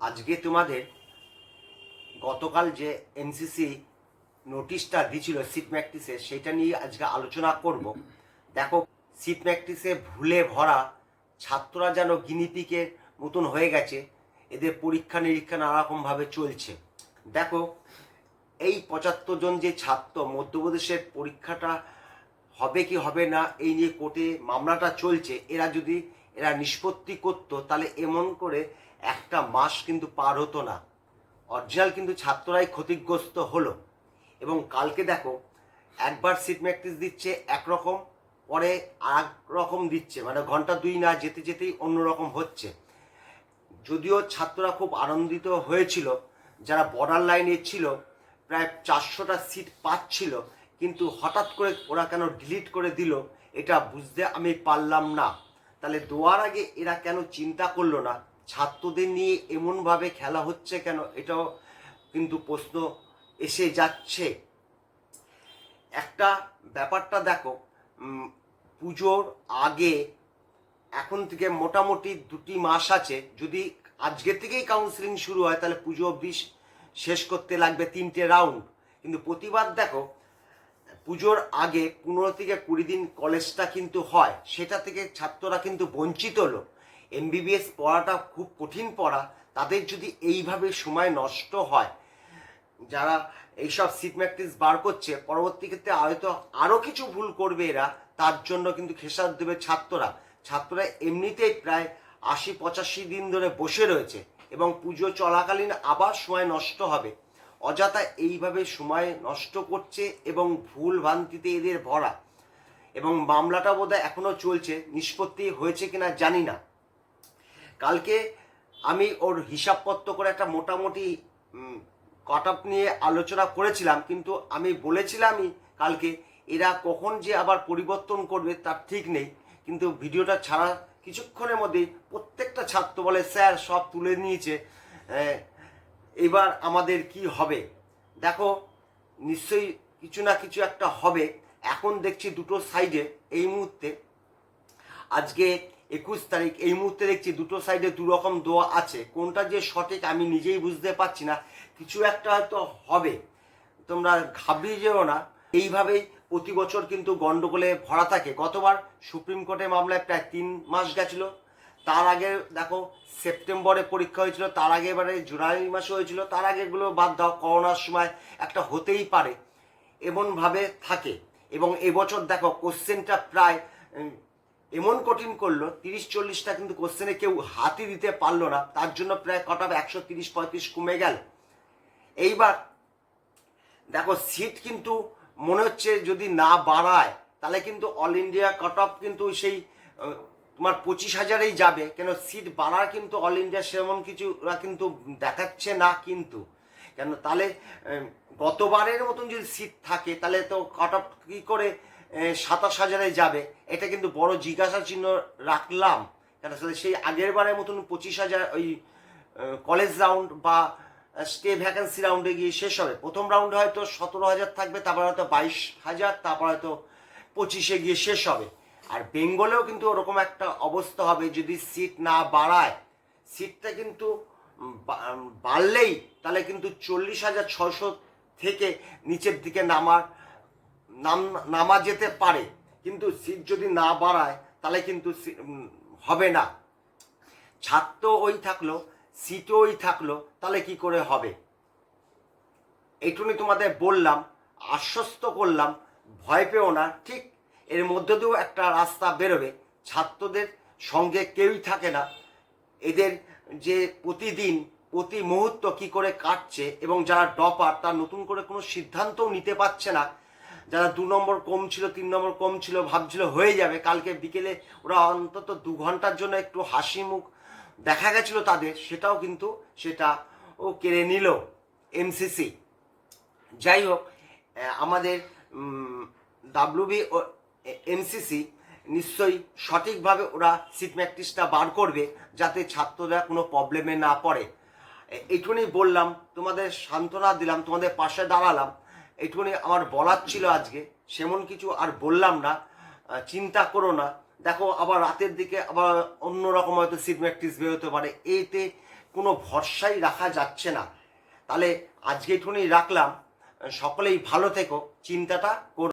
আজকে তোমাদের গতকাল যে এনসিসি নোটিশটা দিছিল সিট ম্যাকটিসে সেটা নিয়ে আজকে আলোচনা করব। দেখো, সিট ম্যাকটিসে ভুলে ভরা ছাত্ররা যেন গিনিপিকের মতন হয়ে গেছে, এদের পরীক্ষা নিরীক্ষা নানারকমভাবে চলছে। দেখো, এই পঁচাত্তর জন যে ছাত্র, মধ্যপ্রদেশের পরীক্ষাটা হবে কি হবে না, এই নিয়ে কোর্টে মামলাটা চলছে, এরা যদি এরা নিষ্পত্তি করতো, তাহলে এমন করে একটা মাস কিন্তু পার হতো না। অরিজিনাল কিন্তু ছাত্ররাই ক্ষতিগ্রস্ত হলো। এবং কালকে দেখো, একবার সিট ম্যাকটিস দিচ্ছে একরকম, পরে আর রকম দিচ্ছে। মানে ঘণ্টা দুই না যেতে যেতেই অন্যরকম হচ্ছে। যদিও ছাত্ররা খুব আনন্দিত হয়েছিল, যারা বর্ডার লাইনে ছিল, প্রায় চারশোটা সিট পাচ্ছিল, কিন্তু হঠাৎ করে ওরা কেন ডিলিট করে দিল, এটা বুঝতে আমি পারলাম না। তাহলে দোয়ার আগে এরা কেন চিন্তা করল না? ছাত্রদের নিয়ে এমনভাবে খেলা হচ্ছে কেন? এটাও কিন্তু প্রশ্ন এসে যাচ্ছে। একটা ব্যাপারটা দেখো পুজোর আগে এখন থেকে মোটামুটি দুটি মাস আছে। যদি আজকে থেকেই কাউন্সিলিং শুরু হয়, তাহলে পুজো অবধি শেষ করতে লাগবে তিনটে রাউন্ড কিন্তু প্রতিবাদ দেখো পুজোর আগে পনেরো থেকে কুড়ি দিন কলেজটা কিন্তু হয়, সেটা থেকে ছাত্ররা কিন্তু বঞ্চিত হলো এমবিবিএস পড়াটা খুব কঠিন পড়া, তাদের যদি এইভাবে সময় নষ্ট হয়, যারা এইসব সিট ম্যাট্রিক্স বার করছে, পরবর্তী ক্ষেত্রে হয়তো আরও কিছু ভুল করবে এরা, তার জন্য কিন্তু খেসার দেবে ছাত্ররা। ছাত্ররা এমনিতেই প্রায় আশি পঁচাশি দিন ধরে বসে রয়েছে এবং পুজো চলাকালীন আবার সময় নষ্ট হবে। অযথা এইভাবে সময় নষ্ট করছে এবং ভুল ভ্রান্তিতে এদের ভরা। এবং মামলাটা বোধহয় এখনও চলছে, নিষ্পত্তি হয়েছে কিনা জানি না। কালকে আমি ওর হিসাবপত্র করে একটা মোটামুটি কট আপ নিয়ে আলোচনা করেছিলাম, কিন্তু আমি বলেছিলামই কালকে, এরা কখন যে আবার পরিবর্তন করবে তার ঠিক নেই। কিন্তু ভিডিওটা ছাড়া কিছুক্ষণের মধ্যেই প্রত্যেকটা ছাত্র বলে, স্যার, সব তুলে নিয়েছে। এবার আমাদের কি হবে? দেখো, নিশ্চয়ই কিছু না কিছু একটা হবে। এখন দেখছি দুটো সাইডে এই মুহূর্তে, আজকে একুশ তারিখ, এই মুহূর্তে দেখছি দুটো সাইডে দু রকম দোয়া আছে। কোনটা যে সঠিক আমি নিজেই বুঝতে পারছি না। কিছু একটা হয়তো হবে। তোমরা ঘাবড়িয়ে যেও না। এইভাবেই প্রতি বছর কিন্তু গন্ডগোলে ভরা থাকে। গতবার সুপ্রিম কোর্টের মামলায় প্রায় তিন মাস গেছিল। তার আগে দেখো, সেপ্টেম্বরে পরীক্ষা হয়েছিল, তার আগে এবারে জুলাই মাসে হয়েছিল, তার আগে এগুলো বাদ দাও, করোনার সময় একটা হতেই পারে, এমনভাবে থাকে। এবং এবছর দেখো, কোশ্চেনটা প্রায় এমন কঠিন করল, তিরিশ চল্লিশটা কিন্তু কোশ্চেনে কেউ হাতি দিতে পারল না, তার জন্য প্রায় কট একশো তিরিশ, পঁয়ত্রিশ কমে গেল। এইবার দেখো, সিট কিন্তু মনে হচ্ছে যদি না বাড়ায়, তাহলে কিন্তু অল ইন্ডিয়া কাট অফ কিন্তু সেই তোমার পঁচিশ হাজারেই যাবে। কেন সিট বাড়ার কিন্তু অল ইন্ডিয়া সেমন কিছু ওরা কিন্তু দেখাচ্ছে না কিন্তু। কেন তাহলে গতবারের মতন যদি সিট থাকে, তাহলে তো কাট অফ কী করে সাতাশ হাজারে যাবে? এটা কিন্তু বড় জিজ্ঞাসা চিহ্ন রাখলাম। কেন তাহলে সেই আগের বারের মতন পঁচিশ হাজার ওই কলেজ রাউন্ড বা স্টে ভ্যাকেন্সি রাউন্ডে গিয়ে শেষ হবে। প্রথম রাউন্ডে হয়তো সতেরো হাজার থাকবে, তারপর হয়তো বাইশ হাজার, তারপর হয়তো পঁচিশে গিয়ে শেষ হবে। আর বেঙ্গলেও কিন্তু ওরকম একটা অবস্থা হবে, যদি সিট না বাড়ায় সিটটা কিন্তু বাড়লেই তাহলে কিন্তু চল্লিশ হাজার ছশো থেকে নিচের দিকে নামার নাম, নামা যেতে পারে। কিন্তু সিট যদি না বাড়ায়, তাহলে কিন্তু হবে না। ছাত্র ওই থাকল সিটও ওই থাকল, তাহলে কি করে হবে? এইটুকুনি তোমাদের বললাম, আশ্বস্ত করলাম, ভয় পেও না, ঠিক এর মধ্যে দিয়েও একটা রাস্তা বেরোবে। ছাত্রদের সঙ্গে কেউই থাকে না। এদের যে প্রতিদিন, প্রতি মুহূর্ত কি করে কাটছে এবং যারা ডপার তার নতুন করে কোনো সিদ্ধান্তও নিতে পারছে না। যারা দু নম্বর কম ছিল, তিন নম্বর কম ছিল, ভাবছিল হয়ে যাবে। কালকে বিকেলে ওরা অন্তত দু ঘণ্টার জন্য একটু হাসি মুখ দেখা গেছিল তাদের, সেটাও কিন্তু সেটা ও কেড়ে নিল এমসিসি। যাই হোক আমাদের ডাব্লিউবি ও এমসিসি নিশ্চয়ই সঠিকভাবে ওরা সিট ম্যাট্রিক্সটা বার করবে যাতে ছাত্ররা কোনো প্রবলেমে না পড়ে এইটুকুনি বললাম তোমাদের সান্ত্বনা দিলাম তোমাদের পাশে দাঁড়ালাম এইটুকুনি আমার বলার ছিল আজকে সেমন কিছু আর বললাম না চিন্তা করো না দেখো আবার রাতের দিকে আবার অন্যরকম হয়তো সিট ম্যাট্রিক্স বেরোতে পারে এতে কোনো ভরসাই রাখা যাচ্ছে না তাহলে আজকে একটুখানি রাখলাম সকলেই ভালো থেকো চিন্তাটা কর